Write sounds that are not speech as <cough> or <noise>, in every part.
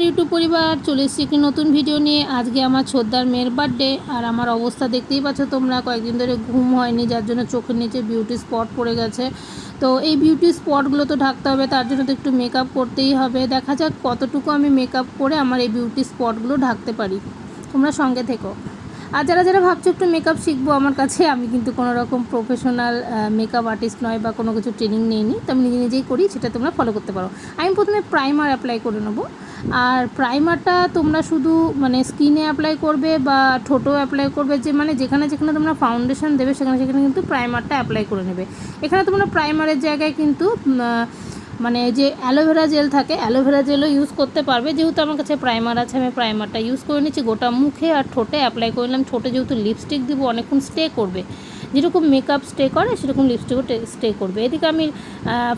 নমস্কার ইউটিউব পরিবার, চলে এসেছি একটি নতুন ভিডিও নিয়ে। আজকে আমার ছোদ্দার মেয়ের বার্থডে আর আমার অবস্থা দেখতেই পাচ্ছ তোমরা। কয়েকদিন ধরে ঘুম হয়নি, যার জন্য চোখের নিচে বিউটি স্পট পড়ে গেছে। তো এই বিউটি স্পটগুলো তো ঢাকতে হবে, তার জন্য তো একটু মেকআপ করতেই হবে। দেখা যাক কতটুকু আমি মেকআপ করে আমার এই বিউটি স্পটগুলো ঢাকতে পারি। তোমরা সঙ্গে থেকো। আর যারা যারা ভাবছ একটু মেকআপ শিখব, আমার কাছে আমি কিন্তু কোনো রকম প্রফেশনাল মেকআপ আর্টিস্ট নয় বা কোনো কিছু ট্রেনিং নিইনি। তো আমি নিজে নিজেই করি, সেটা তোমরা ফলো করতে পারো। আমি প্রথমে প্রাইমার অ্যাপ্লাই করে নেব। আর প্রাইমারটা তোমরা শুধু মানে স্কিনে অ্যাপ্লাই করবে বা ঠোঁটো অ্যাপ্লাই করবে, যে মানে যেখানে যেখানে তোমরা ফাউন্ডেশন দেবে, সেখানে সেখানে কিন্তু প্রাইমারটা অ্যাপ্লাই করে নেবে। এখানে তোমরা প্রাইমারের জায়গায় কিন্তু মানে যে অ্যালোভেরা জেল থাকে অ্যালোভেরা জেলও ইউজ করতে পারবে। যেহেতু আমার কাছে প্রাইমার আছে, আমি প্রাইমারটা ইউজ করে নিচ্ছি, গোটা মুখে আর ঠোঁটে অ্যাপ্লাই করে নিলাম। ঠোঁটে যেহেতু লিপস্টিক দিব, অনেকক্ষণ স্টে করবে। যেরকম মেকআপ স্টে করে, সেরকম লিপস্টিকও স্টে করবে। এদিকে আমি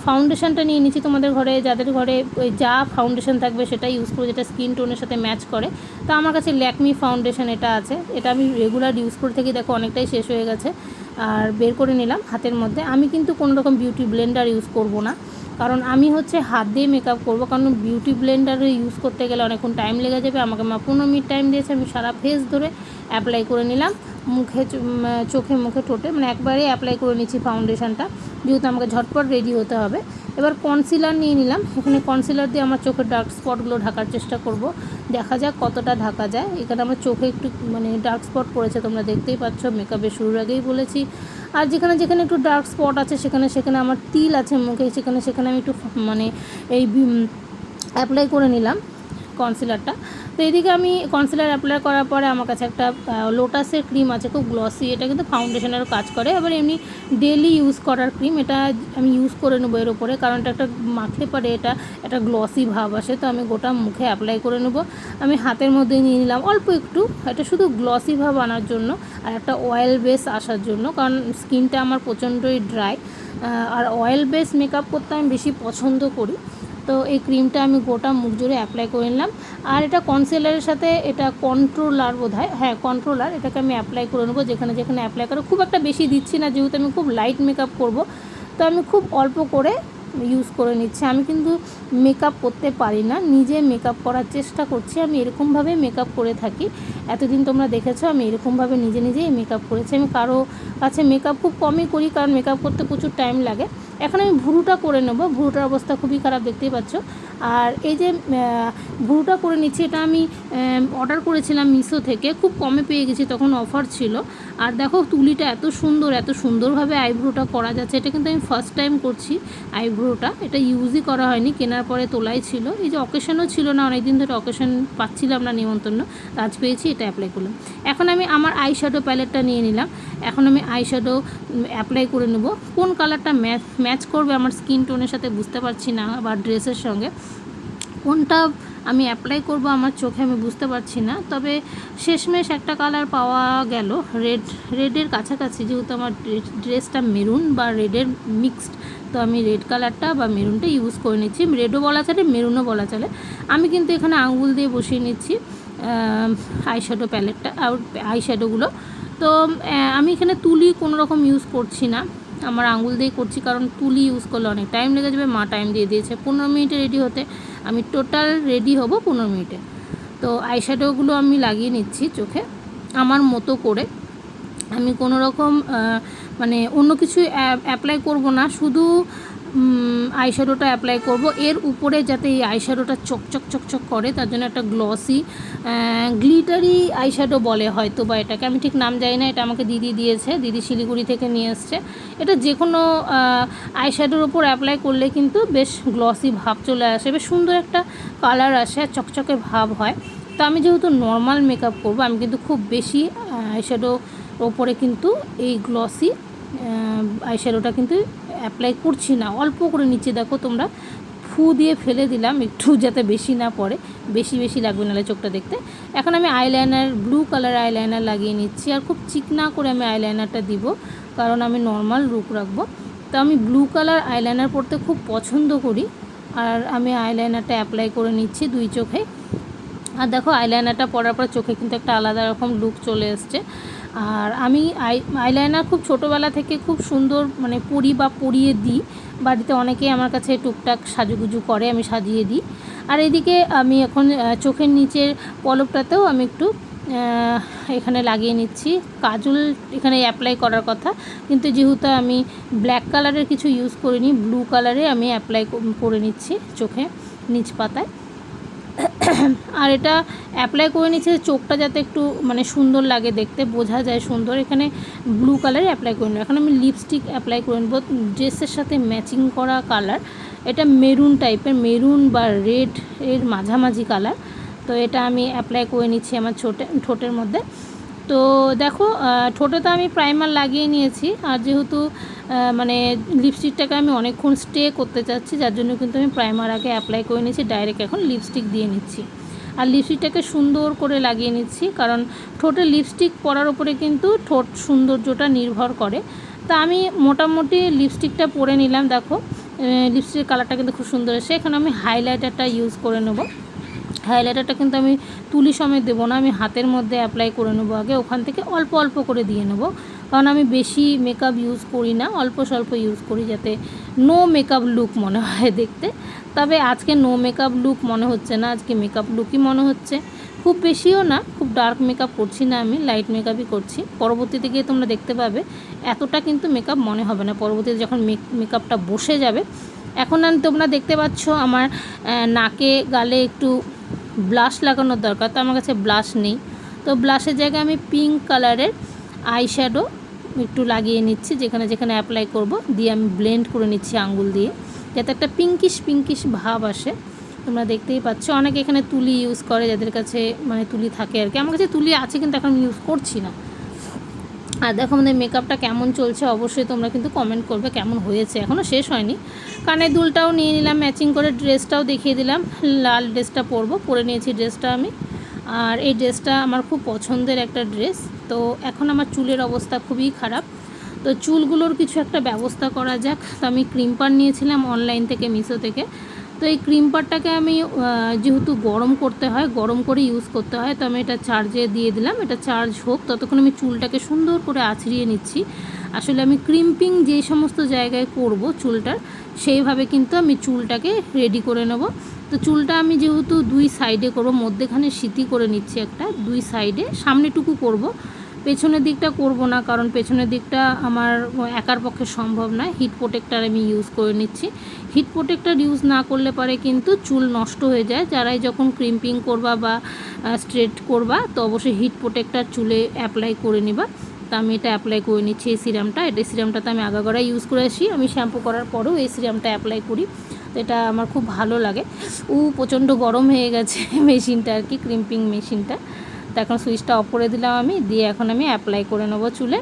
ফাউন্ডেশনটা নিয়ে নিচ্ছি তোমাদের ঘরে, যাদের ঘরে যা ফাউন্ডেশন থাকবে সেটা ইউজ করে যেটা স্কিন টোনের সাথে ম্যাচ করে। তো আমার কাছে ল্যাকমি ফাউন্ডেশন এটা আছে। এটা আমি রেগুলার ইউজ করে থাকি, দেখো অনেকটাই শেষ হয়ে গেছে। আর বের করে নিলাম হাতের মধ্যে। আমি কিন্তু কোনো রকম বিউটি ব্লেন্ডার ইউজ করব না। কারণ আমি হচ্ছে হাত দিয়ে মেকআপ করব। কারণ বিউটি ব্লেন্ডারে ইউজ করতে গেলে অনেকক্ষণ টাইম লেগে যাবে। আমাকে মা পনেরো মিনিট টাইম দিয়েছে। আমি সারা ফেস ধরে অ্যাপ্লাই করে নিলাম। মুখে চোখে মুখে ঠোঁটে। মানে একবারে অ্যাপ্লাই করে নিচ্ছি ফাউন্ডেশনটা যেহেতু আমাকে ঝটপট রেডি হতে হবে। এবার কনসিলার নিয়ে নিলাম। এখানে কনসিলার দিয়ে আমার চোখের ডার্ক স্পটগুলো ঢাকার চেষ্টা করব। দেখা যাক কতটা ঢাকা যায়। এখানে আমার চোখে একটু মানে ডার্ক স্পট পড়েছে, তোমরা দেখতেই পাচ্ছ। মেকআপের শুরুর আগেই বলেছি। আর যেখানে যেখানে একটু ডার্ক স্পট আছে, সেখানে সেখানে আমার তিল আছে মুখে। সেখানে সেখানে আমি একটু মানে এই অ্যাপ্লাই করে নিলাম কনসিলারটা তো এদিকে আমি কনসিলার অ্যাপ্লাই করার পরে আমার কাছে একটা লোটাসের ক্রিম আছে, খুব গ্লসি এটা কিন্তু ফাউন্ডেশনেরও কাজ করে। আবার এমনি ডেলি ইউজ করার ক্রিম এটা আমি ইউজ করে নেব এর উপরে, কারণ এটা একটা মাখলে পারে এটা একটা গ্লসি ভাব আসে, তো আমি গোটা মুখে অ্যাপ্লাই করে নেব। আমি হাতের মধ্যে নিয়ে নিলাম, অল্প একটু, এটা শুধু গ্লসি ভাব আনার জন্য আর একটা অয়েল বেস আসার জন্য, কারণ স্কিনটা আমার প্রচণ্ডই ড্রাই আর অয়েল বেস মেকআপ করতে আমি বেশি পছন্দ করি। তো এই ক্রিমটা আমি গোটা মুখ জুড়ে অ্যাপ্লাই করে নিলাম। আর এটা কনসিলারের সাথে এটা কন্ট্রোলার বোধ হয় হ্যাঁ কন্ট্রোলার এটাকে আমি অ্যাপ্লাই করে নেব যেখানে যেখানে অ্যাপ্লাই করে। খুব একটা বেশি দিচ্ছি না, যেহেতু আমি খুব লাইট মেকআপ করব, তো আমি খুব অল্প করে ইউজ করে নিচ্ছি। আমি কিন্তু মেকআপ করতে পারি না, নিজে মেকআপ করার চেষ্টা করছি। আমি এরকমভাবে মেকআপ করে থাকি। এতদিন তোমরা দেখেছ, আমি এরকমভাবে নিজে নিজেই মেকআপ করেছি। আমি কারও কাছে মেকআপ খুব কমই করি, কারণ মেকআপ করতে প্রচুর টাইম লাগে। এখন আমি ভুরুটা করে নেব। ভুরুটার অবস্থা খুবই খারাপ, দেখতেই পাচ্ছ। আর এই যে ভুরুটা করে নিচ্ছি, এটা আমি অর্ডার করেছিলাম মিশো থেকে। খুব কমে পেয়ে গেছি, তখন অফার ছিল। আর দেখো তুলিটা এত সুন্দর, এত সুন্দরভাবে আইব্রোটা করা যাচ্ছে। এটা কিন্তু আমি ফার্স্ট টাইম করছি আইব্রোটা। এটা ইউজই করা হয়নি, কেনার পরে তোলাই ছিল। এই যে অকেশনও ছিল না, অনেকদিন ধরে অকেশন পাচ্ছিলাম না, নিমন্ত্রণ। আজ পেয়েছি, এটা অ্যাপ্লাই করলাম। এখন আমি আমার আই শ্যাডো প্যালেটটা নিয়ে নিলাম। এখন আমি আই শ্যাডো অ্যাপ্লাই করে নেব। কোন কালারটা ম্যাচ ম্যাচ করবে আমার স্কিন টোনের সাথে বুঝতে পারছি না, বা ড্রেসের সঙ্গে। কোনটা আমি অ্যাপ্লাই করব, আমার চোখে আমি বুঝতে পারছি না। তবে শেষমেশ একটা কালার পাওয়া গেল রেড রেডের কাছাকাছি। যেহেতু আমার ড্রেসটা মেরুন বা রেডের মিক্সড তো আমি রেড কালারটা বা মেরুনটা ইউজ করে নিচ্ছি। রেডও বলা চলে মেরুনও বলা চলে। আমি কিন্তু এখানে আঙ্গুল দিয়ে বসিয়ে নিচ্ছি আইশ্যাডো প্যালেটটা আর আইশ্যাডোগুলো তো আমি এখানে তুলি কোনো রকম ইউজ করছি না। আমার আঙুল দিয়েই করছি, কারণ তুলি ইউজ করলে অনেক টাইম লেগে যাবে, মা টাইম দিয়ে দিয়েছে। পনেরো মিনিটে রেডি হতে। আমি টোটাল রেডি হব পনেরো মিনিটে। তো আইশ্যাডোগুলো আমি লাগিয়ে নিচ্ছি চোখে, আমার মতো করে। আমি কোনো রকম মানে অন্য কিছু অ্যাপ্লাই করব না, শুধু আইশ্যাডোটা অ্যাপ্লাই করব। এর উপরে যাতে এই আইশ্যাডোটা চকচক চকচক করে, তার জন্য একটা গ্লসি গ্লিটারি আইশ্যাডো বলে হয়তো বা এটাকে। আমি ঠিক নাম জানি না, এটা আমাকে দিদি দিয়েছে। দিদি শিলিগুড়ি থেকে নিয়ে এসছে। এটা যে কোনো আইশ্যাডোর ওপর অ্যাপ্লাই করলে কিন্তু বেশ গ্লসি ভাব চলে আসে। বেশ সুন্দর একটা কালার আসে, আর চকচকে ভাব হয়। তো আমি যেহেতু নর্মাল মেকআপ করব, আমি কিন্তু খুব বেশি আইশ্যাডো ওপরে কিন্তু এই গ্লসি আইশ্যাডোটা কিন্তু অ্যাপ্লাই করছি না। অল্প করে নিচে দেখো তোমরা ফু দিয়ে ফেলে দিলাম, একটু <laughs> যাতে বেশি না পড়ে। বেশি বেশি লাগবে নাহলে চোখটা দেখতে। এখন আমি আইলাইনার ব্লু কালার আইলাইনার লাগিয়ে নিচ্ছি। আর খুব চিকনা করে আমি আইলাইনারটা দিব, কারণ আমি নর্মাল লুক রাখব। তো আমি ব্লু কালার আইলাইনার পরতে খুব পছন্দ করি। আর আমি আইলাইনারটা অ্যাপ্লাই করে নিচ্ছি দুই চোখে। আর দেখো আইলাইনারটা পরার পর চোখে কিন্তু একটা আলাদা রকম লুক চলে এসছে। আর আমি আই আইলাইনার খুব ছোটোবেলা থেকে খুব সুন্দর মানে পরি বা পরিয়ে দিই। বাড়িতে অনেকেই আমার কাছে টুকটাক সাজুগুজু করে, আমি সাজিয়ে দিই। আর এদিকে আমি এখন চোখের নিচের পলকটাতেও আমি একটু এখানে লাগিয়ে নিচ্ছি। কাজল এখানে অ্যাপ্লাই করার কথা, কিন্তু যেহেতু আমি ব্ল্যাক কালারের কিছু ইউজ করিনি ব্লু কালারে আমি অ্যাপ্লাই করে নিচ্ছি চোখে নিচ পাতায়। আর এটা অ্যাপ্লাই করে নিচ্ছে চোখটা যাতে একটু মানে সুন্দর লাগে দেখতে, বোঝা যায় সুন্দর। এখানে ব্লু কালারে অ্যাপ্লাই করে নেব। এখন আমি লিপস্টিক অ্যাপ্লাই করে নেব। ড্রেসের সাথে ম্যাচিং করা কালার এটা মেরুন টাইপের মেরুন বা রেড এর মাঝামাঝি কালার তো এটা আমি অ্যাপ্লাই করে নিচ্ছি আমার ছোটে ঠোঁটের মধ্যে। তো দেখো আহ, ঠোঁটে তো আমি প্রাইমার লাগিয়ে নিয়েছি। আর যেহেতু মানে লিপস্টিকটাকে আমি অনেকক্ষণ স্টে করতে চাচ্ছি যার জন্য কিন্তু আমি প্রাইমার আগে অ্যাপ্লাই করে নিয়েছি ডাইরেক্ট এখন লিপস্টিক দিয়ে নিচ্ছি। আর লিপস্টিকটাকে সুন্দর করে লাগিয়ে নিচ্ছি কারণ ঠোঁটে লিপস্টিক পরার উপরে কিন্তু ঠোঁট সৌন্দর্যটা নির্ভর করে। তা আমি মোটামুটি লিপস্টিকটা পরে নিলাম দেখো। লিপস্টিকের কালারটা কিন্তু খুব সুন্দর এসে এখানে আমি হাইলাইটারটা ইউজ করে নেব। হাইলাইটারটা কিন্তু আমি তুলি সমেত দেবো না, আমি হাতের মধ্যে অ্যাপ্লাই করে নেব আগে, ওখান থেকে অল্প অল্প করে দিয়ে নেব। কারণ আমি বেশি মেকআপ ইউজ করি না, অল্প স্বল্প ইউজ করি যাতে নো মেকআপ লুক মনে হয় দেখতে। তবে আজকে নো মেকআপ লুক মনে হচ্ছে না, আজকে মেকআপ লুকই মনে হচ্ছে। খুব বেশিও না, খুব ডার্ক মেকআপ করছি না আমি লাইট মেকআপই করছি। পরবর্তীতে গিয়ে তোমরা দেখতে পাবে, এতটা কিন্তু মেকআপ মনে হবে না। পরবর্তীতে যখন মেকআপটা বসে যাবে, এখন আমি তোমরা দেখতে পাচ্ছ আমার নাকে, গালে একটু ব্লাশ লাগানোর দরকার, তো আমার কাছে ব্লাশ নেই। তো ব্লাশের জায়গায় আমি পিঙ্ক কালারের আই শ্যাডো একটু লাগিয়ে নিচ্ছি, যেখানে যেখানে অ্যাপ্লাই করব। দিয়ে আমি ব্লেন্ড করে নিচ্ছি আঙ্গুল দিয়ে, যাতে একটা পিঙ্কিশ পিঙ্কিশ ভাব আসে। তোমরা দেখতেই পাচ্ছ, অনেকে এখানে তুলি ইউজ করে, যাদের কাছে মানে তুলি থাকে আর কি। আমার কাছে তুলি আছে, কিন্তু এখন ইউজ করছি না। আর দেখো আমাদের মেকআপটা কেমন চলছে, অবশ্যই তোমরা কিন্তু কমেন্ট করবে কেমন হয়েছে। এখনও শেষ হয়নি। কানের দুলটাও নিয়ে নিলাম ম্যাচিং করে ড্রেসটাও দেখিয়ে দিলাম। লাল ড্রেসটা পরবো, পরে নিয়েছি ড্রেসটা আমি। আর এই ড্রেসটা আমার খুব পছন্দের একটা ড্রেস তো এখন আমার চুলের অবস্থা খুবই খারাপ। তো চুলগুলোর কিছু একটা ব্যবস্থা করা যাক। তো আমি ক্রিম্পার নিয়েছিলাম অনলাইন থেকে, মিশো থেকে। তো এই ক্রিম পারটাকে আমি যেহেতু গরম করতে হয়, গরম করে ইউজ করতে হয়, তো আমি এটা চার্জে দিয়ে দিলাম। এটা চার্জ হোক, ততক্ষণ আমি চুলটাকে সুন্দর করে আছড়িয়ে নিচ্ছি। আসলে আমি ক্রিম্পিং যে সমস্ত জায়গায় করব চুলটার, সেইভাবে কিন্তু আমি চুলটাকে রেডি করে নেব। তো চুলটা আমি যেহেতু দুই সাইডে করব, মধ্যেখানে সিতি করে নিচ্ছি একটা, দুই সাইডে সামনেটুকু করব। পেছনের দিকটা করব না, কারণ পেছনের দিকটা আমার একার পক্ষে সম্ভব নয় হিট প্রোটেক্টার আমি ইউজ করে নিচ্ছি। হিট প্রোটেক্টার ইউজ না করলে পারে কিন্তু চুল নষ্ট হয়ে যায়। যারাই যখন ক্রিম্পিং করবা বা স্ট্রেট করবা, তো অবশ্যই হিট প্রোটেক্টার চুলে অ্যাপ্লাই করে নিবা। তো আমি এটা অ্যাপ্লাই করে নিচ্ছি এই সিরামটা এটা সিরামটাতে আমি আগাগোড়া ইউজ করে আসি। আমি শ্যাম্পু করার পরেও এই সিরামটা অ্যাপ্লাই করি। তো এটা আমার খুব ভালো লাগে। ও প্রচণ্ড গরম হয়ে গেছে <laughs> মেশিনটা আর কি ক্রিম্পিং মেশিনটা তো এখন সুইচটা অফ করে দিলাম আমি, দিয়ে এখন আমি অ্যাপ্লাই করে নেব চুলে।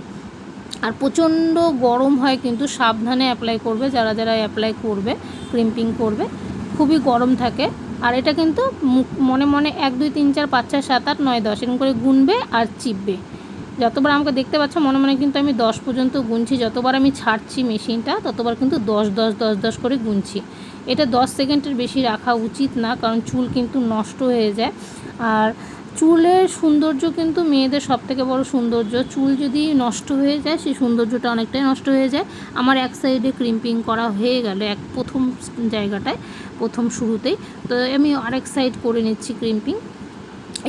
আর প্রচণ্ড গরম হয় কিন্তু সাবধানে অ্যাপ্লাই করবে, যারা যারা অ্যাপ্লাই করবে ক্রিম্পিং করবে, খুবই গরম থাকে। আর এটা কিন্তু মনে মনে এক, দুই, তিন, চার, পাঁচ, ছয়, সাত, আট, নয়, দশ এরকম করে গুনবে আর চিপবে। যতবার আমাকে দেখতে পাচ্ছ মনে মনে কিন্তু আমি দশ পর্যন্ত গুনছি, যতবার আমি ছাড়ছি মেশিনটা, ততবার কিন্তু দশ দশ দশ দশ করে গুনছি। এটা দশ সেকেন্ডের বেশি রাখা উচিত না, কারণ চুল কিন্তু নষ্ট হয়ে যায়। আর চুলের সৌন্দর্য কিন্তু মেয়েদের সব থেকে বড় সৌন্দর্য। চুল যদি নষ্ট হয়ে যায়, সেই সৌন্দর্যটা অনেকটাই নষ্ট হয়ে যায়। আমার এক সাইডে ক্রিম্পিং করা হয়ে গেল এক প্রথম জায়গাটায়, প্রথম শুরুতেই। তো আমি আরেক সাইড করে নিচ্ছি ক্রিম্পিং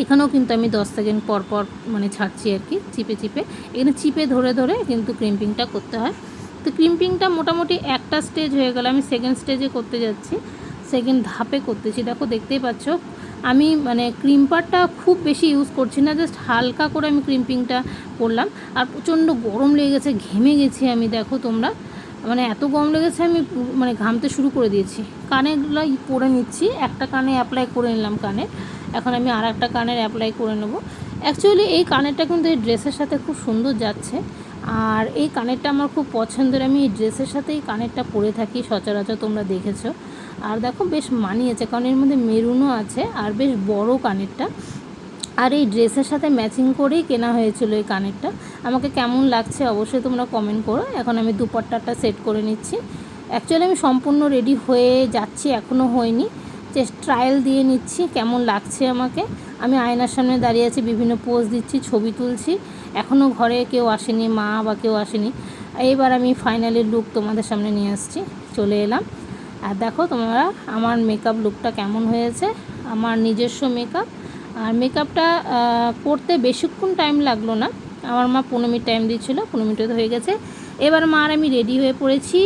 এখানেও কিন্তু আমি দশ সেকেন্ড পর পর মানে ছাড়ছি আর কি, চিপে চিপে। এখানে চিপে ধরে ধরে কিন্তু ক্রিম্পিংটা করতে হয়। তো ক্রিম্পিংটা মোটামুটি একটা স্টেজ হয়ে গেল। আমি সেকেন্ড স্টেজে করতে যাচ্ছি। সেকেন্ড ধাপে করতেছি। দেখো, দেখতেই পাচ্ছ আমি মানে ক্রিম্পারটা খুব বেশি ইউজ করছি না জাস্ট হালকা করে আমি ক্রিম্পিংটা করলাম। আর প্রচণ্ড গরম লেগে গেছে ঘেমে গেছি আমি, দেখো তোমরা। মানে এত গরম লেগেছে আমি মানে ঘামতে শুরু করে দিয়েছি। কানেরগুলো পরে নিচ্ছি, একটা কানে অ্যাপ্লাই করে নিলাম কানে। এখন আমি আর একটা কানের অ্যাপ্লাই করে নেব। অ্যাকচুয়ালি এই কানেরটা কিন্তু এই ড্রেসের সাথে খুব সুন্দর যাচ্ছে। আর এই কানেরটা আমার খুব পছন্দের, আমি এই ড্রেসের সাথে এই কানেরটা পরে থাকি, সচরাচর তোমরা দেখেছ। আর দেখো বেশ মানিয়েছে, কারণ এর মধ্যে মেরুনও আছে আর বেশ বড় কানেরটা। আর এই ড্রেসের সাথে ম্যাচিং করেই কেনা হয়েছিল এই কানেরটা। আমাকে কেমন লাগছে অবশ্যই তোমরা কমেন্ট করো। এখন আমি দুপাট্টাটা সেট করে নিচ্ছি। অ্যাকচুয়ালি আমি সম্পূর্ণ রেডি হয়ে যাচ্ছি এখনও হয়নি। যে ট্রায়াল দিয়ে নিচ্ছি, কেমন লাগছে আমাকে। আমি আয়নার সামনে দাঁড়িয়ে আছি, বিভিন্ন পোজ দিচ্ছি, ছবি তুলছি। এখনও ঘরে কেউ আসেনি, মা বা কেউ আসেনি। এইবার আমি ফাইনালি লুক তোমাদের সামনে নিয়ে আসছি। চলে এলাম। আর দেখো তোমরা আমার মেকআপ লুকটা কেমন হয়েছে, আমার নিজস্ব মেকআপ আর মেকআপটা করতে বেশিক্ষণ টাইম লাগল না। আমার মা পনেরো মিনিট টাইম দিচ্ছিল, পনেরো মিনিটে হয়ে গেছে। এবার মা আর আমি রেডি হয়ে পড়েছি।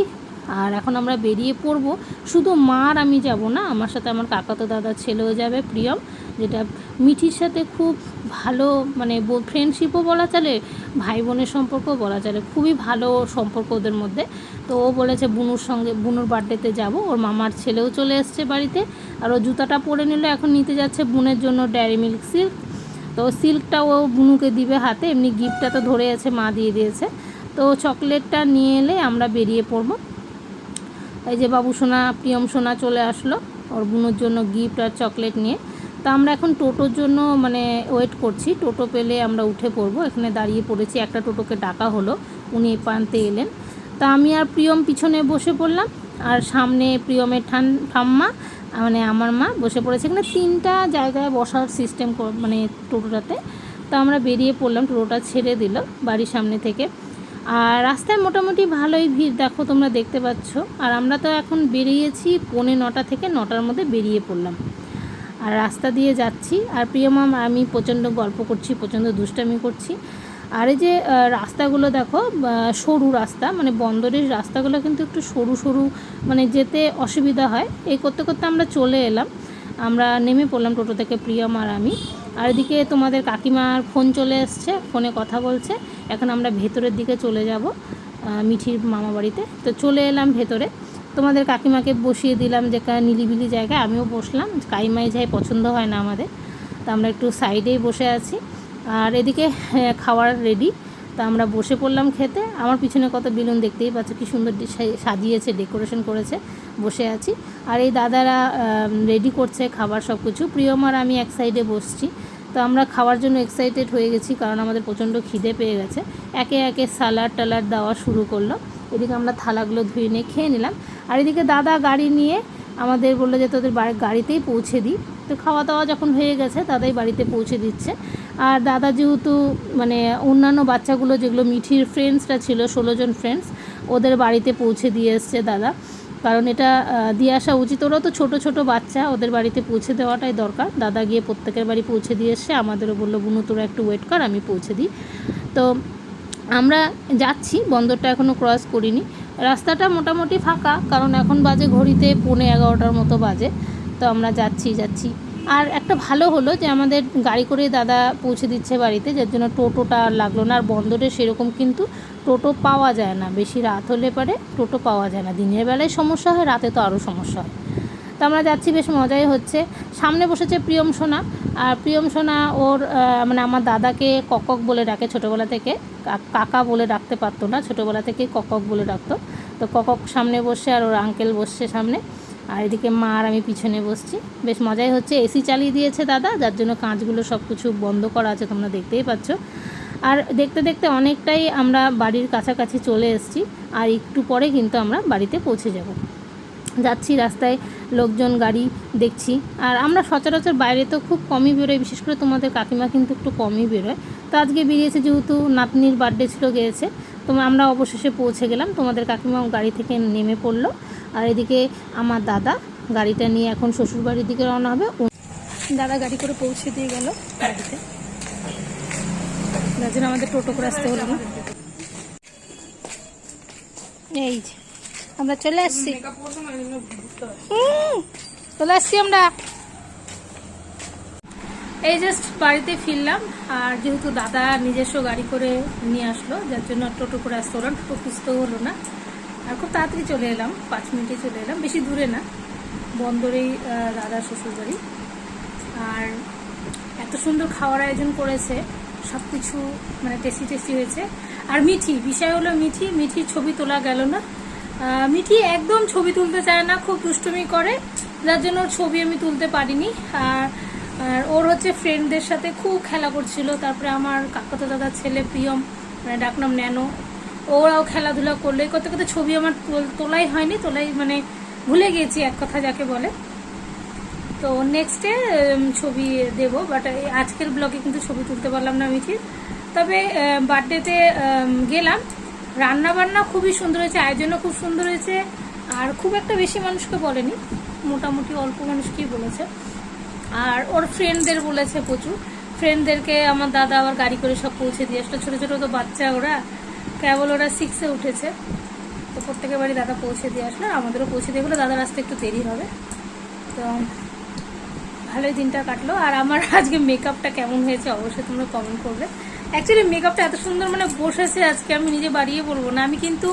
আর এখন আমরা বেরিয়ে পড়ব। শুধু মা আর আমি যাব না, আমার সাথে আমার কাকাতো দাদা ছেলেও যাবে, প্রিয়ম। যেটা মিঠির সাথে খুব ভালো মানে ফ্রেন্ডশিপও বলা চলে ভাই বোনের সম্পর্ক বলা চলে, খুবই ভালো সম্পর্ক ওদের মধ্যে। তো ও বলেছে, বুনুর সঙ্গে, বুনুর বার্থডেতে যাব। ওর মামার ছেলেও চলে এসছে বাড়িতে। আর ও জুতাটা পরে নিল, এখন নিতে যাচ্ছে বোনের জন্য ড্যারি মিল্ক সিল্ক। তো সিল্কটা ও বুনুকে দিবে হাতে, এমনি গিফটটা তো ধরে আছে, মা দিয়ে দিয়েছে। তো চকলেটটা নিয়ে এলে আমরা বেরিয়ে পড়ব। এই যে বাবু সোনা, প্রিয়ম সোনা চলে আসলো, ওর বুনুর জন্য গিফট আর চকলেট নিয়ে। তা আমরা এখন টোটোর জন্য মানে ওয়েট করছি। টোটো পেলে আমরা উঠে পড়ব। এখানে দাঁড়িয়ে পড়েছি। একটা টোটোকে ডাকা হলো। উনি এ প্রান্তে এলেন। তা আমি আর প্রিয়ম পিছনে বসে পড়লাম। আর সামনে প্রিয়মের ঠান ঠাম্মা মানে আমার মা বসে পড়েছে। এখানে তিনটা জায়গায় বসার সিস্টেম মানে টোটোটাতে। তা আমরা বেরিয়ে পড়লাম। টোটোটা ছেড়ে দিল বাড়ির সামনে থেকে। আর রাস্তায় মোটামুটি ভালোই ভিড়। দেখো, তোমরা দেখতে পাচ্ছ। আর আমরা তো এখন বেরিয়েছি পৌনে নটা থেকে নটার মধ্যে বেরিয়ে পড়লাম। আর রাস্তা দিয়ে যাচ্ছি। আর প্রিয় প্রিয়মাম আমি প্রচণ্ড গল্প করছি, প্রচণ্ড দুষ্টামি করছি। আর এই যে রাস্তাগুলো দেখো সরু রাস্তা মানে বন্দরের রাস্তাগুলো কিন্তু একটু সরু সরু মানে যেতে অসুবিধা হয়। এই করতে করতে আমরা চলে এলাম। আমরা নেমে পড়লাম টোটো থেকে প্রিয়ম আর আমি। আর এদিকে তোমাদের কাকিমার ফোন চলে এসছে, ফোনে কথা বলছে। এখন আমরা ভেতরের দিকে চলে যাব মিঠির মামা বাড়িতে তো চলে এলাম ভেতরে। তোমাদের কাকিমাকে বসিয়ে দিলাম যে নিলিবিলি জায়গায় আমিও বসলাম। কাইমাই যাই পছন্দ হয় না আমাদের, তো আমরা একটু সাইডেই বসে আছি। আর এদিকে খাওয়ার রেডি তা আমরা বসে পড়লাম খেতে। আমার পিছনে কত বেলুন দেখতেই পাচ্ছ, কি সুন্দর সাজিয়েছে ডেকোরেশন করেছে, বসে আছি। আর এই দাদারা রেডি করছে খাবার সব কিছু প্রিয়মার আমি এক সাইডে বসছি। তো আমরা খাওয়ার জন্য এক্সাইটেড হয়ে গেছি, কারণ আমাদের প্রচণ্ড খিদে পেয়ে গেছে। একে একে সালাড টালাড দেওয়া শুরু করল। এদিকে আমরা থালাগুলো ধুয়ে নিয়ে খেয়ে নিলাম। আর এদিকে দাদা গাড়ি নিয়ে আমাদের বলল যে তোদের বাড়ির গাড়িতেই পৌঁছে দিই। তো খাওয়া দাওয়া যখন হয়ে গেছে, দাদাই বাড়িতে পৌঁছে দিচ্ছে। আর দাদা যেহেতু মানে অন্যান্য বাচ্চাগুলো যেগুলো মিঠির ফ্রেন্ডসরা ছিল, ষোলো জন ফ্রেন্ডস ওদের বাড়িতে পৌঁছে দিয়ে এসছে দাদা। কারণ এটা দিয়ে আসা উচিত। ওরাও তো ছোটো ছোটো বাচ্চা, ওদের বাড়িতে পৌঁছে দেওয়াটাই দরকার। দাদা গিয়ে প্রত্যেকের বাড়ি পৌঁছে দিয়ে এসছে। আমাদেরও বলল, বুনু, তোরা একটু ওয়েট কর, আমি পৌঁছে দিই। তো আমরা যাচ্ছি, বন্দরটা এখনও ক্রস করিনি। রাস্তাটা মোটামুটি ফাঁকা, কারণ এখন বাজে ঘড়িতে পৌনে এগারোটার মতো বাজে। তো আমরা যাচ্ছি যাচ্ছি। আর একটা ভালো হলো যে আমাদের গাড়ি করে দাদা পৌঁছে দিচ্ছে বাড়িতে, যার জন্য টোটোটা আর লাগল না। আর বন্দরে সেরকম কিন্তু টোটো পাওয়া যায় না। বেশি রাত হলে পরে টোটো পাওয়া যায় না। দিনের বেলায় সমস্যা হয়, রাতে তো আরও সমস্যা হয়। তো আমরা যাচ্ছি, বেশ মজাই হচ্ছে। সামনে বসেছে প্রিয়ম সোনা। আর প্রিয়ম সোনা ওর মানে আমার দাদাকে ককক বলে ডাকে ছোটোবেলা থেকে। কাকা বলে ডাকতে পারতো না, ছোটোবেলা থেকে ককক বলে ডাকতো। তো ককক সামনে বসে আর ওর আঙ্কেল বসছে সামনে। আর এদিকে মা আর আমি পিছনে বসছি। বেশ মজাই হচ্ছে এসি চালিয়ে দিয়েছে দাদা, যার জন্য কাঁচগুলো সব কিছু বন্ধ করা আছে তোমরা দেখতেই পাচ্ছ। আর দেখতে দেখতে অনেকটাই আমরা বাড়ির কাছাকাছি চলে এসেছি। আর একটু পরে কিন্তু আমরা বাড়িতে পৌঁছে যাব। যাচ্ছি রাস্তায় লোকজন, গাড়ি দেখছি। আর আমরা সচরাচর বাইরে তো খুব কমই বেরোয় বিশেষ করে তোমাদের কাকিমা কিন্তু একটু কমই বেরোয়। তো আজকে বেরিয়েছে যেহেতু নাতনির বার্থডে ছিল, গিয়েছে। তো আমরা অবশেষে পৌঁছে গেলাম, তোমাদের কাকিমাও গাড়ি থেকে নেমে পড়ল। আর এদিকে আমার দাদা গাড়িটা নিয়ে এখন শ্বশুরবাড়ির দিকে রওনা হবে। দাদা গাড়ি করে পৌঁছে দিয়ে গেল জন্য আমাদের টোটো করে আসতে হলো না এই যে। আমরা চলে আসছি। চলে আসছি আমরা। এই জাস্ট বাড়িতে ফিরলাম আর যেহেতু দাদা নিজস্ব গাড়ি করে নিয়ে আসলো যার জন্য টোটো করে আসতে হলো টোটো খুঁজতে হলো না। আর খুব তাড়াতাড়ি চলে এলাম পাঁচ মিনিটে চলে এলাম বেশি দূরে না বন্দরেই দাদা শ্বশুরবাড়ি। আর এত সুন্দর খাওয়ার আয়োজন করেছে সব কিছু মানে টেস্টি টেস্টি হয়েছে। আর মিঠি বিষয় হলো মিঠি মিঠির ছবি তোলা গেল না মিঠি একদম ছবি তুলতে চায় না, খুব দুষ্টুমি করে। যার জন্য ওর ছবি আমি তুলতে পারিনি। আর আর ওর হচ্ছে ফ্রেন্ডদের সাথে খুব খেলা করছিল। তারপরে আমার কাকাতো দাদার ছেলে প্রিয়ম মানে ডাকনাম ন্যানো, ওরাও খেলাধুলা করলে। করতে করতে ছবি আমার তোলাই হয়নি, তোলাই মানে ভুলে গিয়েছি, এক কথা যাকে বলে। তো নেক্সটে ছবি দেব বাট আজকের ব্লগে কিন্তু ছবি তুলতে পারলাম না মিঠির। তবে বার্থডেতে গেলাম। রান্না বান্না খুবই সুন্দর হয়েছে, আয়োজনও খুব সুন্দর হয়েছে, আর খুব একটা বেশি মানুষকে বলেনি, মোটামুটি অল্প মানুষকেই বলেছে। আর ওর ফ্রেন্ডদের বলেছে প্রচুর। ফ্রেন্ডদেরকে আমার দাদা আবার গাড়ি করে সব পৌঁছে দিয়ে আসলো। ছোটো ছোটো তো বাচ্চা ওরা, কেবল ওরা সিক্সে উঠেছে। তো প্রত্যেকের বাড়ি দাদা পৌঁছে দিয়ে আসলো আমাদেরও পৌঁছে দিয়ে গেলো দাদার আসতে একটু দেরি হবে। তো ভালোই দিনটা কাটলো। আর আমার আজকে মেকআপটা কেমন হয়েছে অবশ্যই তোমরা কমেন্ট করবে। অ্যাকচুয়ালি মেকআপটা এত সুন্দর মানে বসেছে আজকে, আমি নিজে বাড়িয়ে বলব না। আমি কিন্তু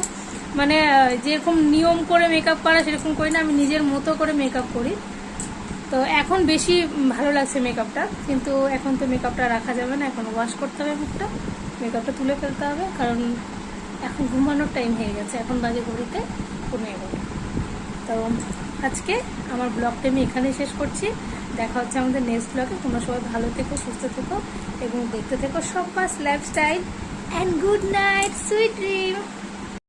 মানে যেরকম নিয়ম করে মেকআপ করা, সেরকম করি না। আমি নিজের মতো করে মেকআপ করি। তো এখন বেশি ভালো লাগছে মেকআপটা কিন্তু এখন তো মেকআপটা রাখা যাবে না। এখন ওয়াশ করতে হবে মুখটা। মেকআপটা তুলে ফেলতে হবে। কারণ এখন ঘুমানোর টাইম হয়ে গেছে। এখন বাজে ঘড়িতে পনেরো। তো আজকে আমার ব্লগটা আমি এখানেই শেষ করছি। দেখা হচ্ছে আমাদের নেক্সট ব্লগে তোমরা সবাই ভালো থেকো, সুস্থ থেকো এবং দেখতে থেকো সব্বাস lifestyle and good night sweet dream